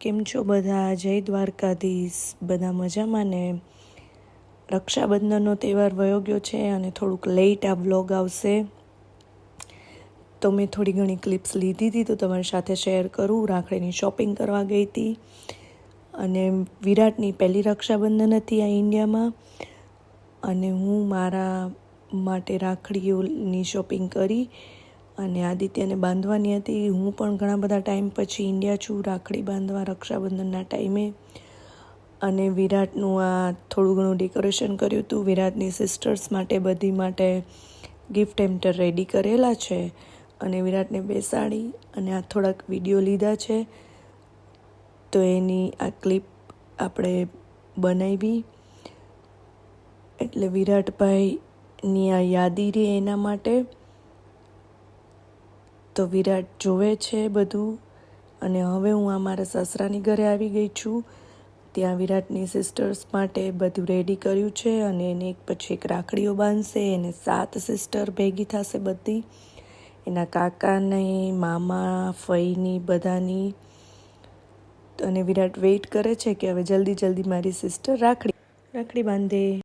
કેમ છો બધા? જય દ્વારકાધીશ. બધા મજામાં ને? રક્ષાબંધનનો તહેવાર વયો ગયો છે અને થોડુંક લેટ આ વ્લોગ આવશે. તો મેં થોડી ઘણી ક્લિપ્સ લીધી હતી તો તમારી સાથે શેર કરું. રાખડીની શોપિંગ કરવા ગઈ હતી. અને વિરાટની પહેલી રક્ષાબંધન હતી આ ઇન્ડિયામાં. અને હું મારા માટે રાખડીઓની શોપિંગ કરી. અને આદિત્યને બાંધવાની હતી. હું પણ ઘણા બધા ટાઈમ પછી ઇન્ડિયા છું. રાખડી બાંધવા, રક્ષાબંધનના ટાઈમે. અને વિરાટનું આ થોડું ઘણું ડેકોરેશન કર્યું હતું. વિરાટની સિસ્ટર્સ માટે, બધી માટે ગિફ્ટ એમ્ટર રેડી કરેલા છે. અને વિરાટને બેસાડી અને આ થોડાક વીડિયો લીધા છે. તો એની આ ક્લિપ આપણે બનાવી. એટલે વિરાટભાઈની આ યાદી રહે એના માટે. તો વિરાટ જોવે છે બધું અને હવે હું આ મારા સસરાની ઘરે આવી ગઈ છું. ત્યાં વિરાટની સિસ્ટર્સ માટે બધું રેડી કર્યું છે અને એને એક પછી એક રાખડીઓ બાંધશે, એને સાત સિસ્ટર ભેગી થશે બધી. એના કાકાની, મામા, ફઈની, બધાની. અને વિરાટ વેઇટ કરે છે કે હવે જલ્દી જલ્દી મારી સિસ્ટર રાખડી રાખડી બાંધે.